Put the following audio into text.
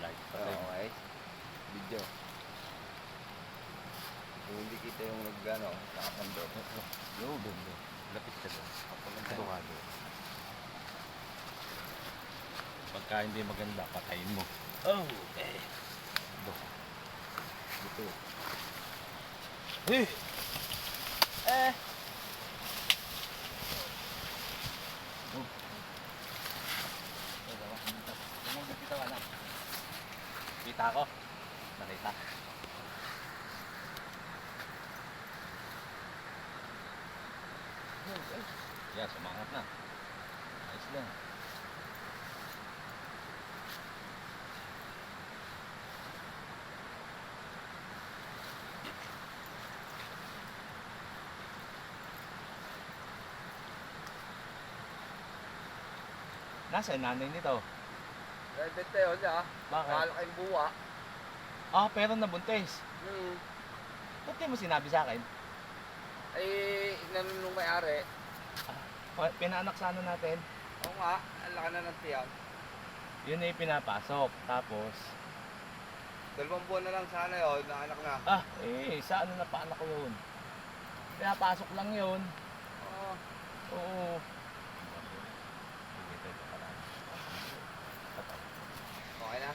flashlight. Ah, Okay. Video. Kung hindi kita yung nag, ano, nakapando. Yo, ganda. Lapit ka doon. Kadukado. Pagka hindi maganda, patayin mo. Oh, eh. Do. Dito. Eh! Eh! Kita ko. Nakita. Yan, sumangat na. Ayos lang. Nasa nanay nito? Private tayo niya. Bakit? Mahal kayong buwa. Ah, pero nabuntis. Hmm. Ba't di mo sinabi sa akin? Ay, inano nung may-ari. Pa- Pinaanak sa ano natin? Oo nga, ang laki na ng tiyan. Yun ay pinapasok. Tapos, Dalawang buwan na lang sana yun, na anak na. ah, eh, sa ano na paanak ko yun? Pinapasok lang yun. Oo. Oo.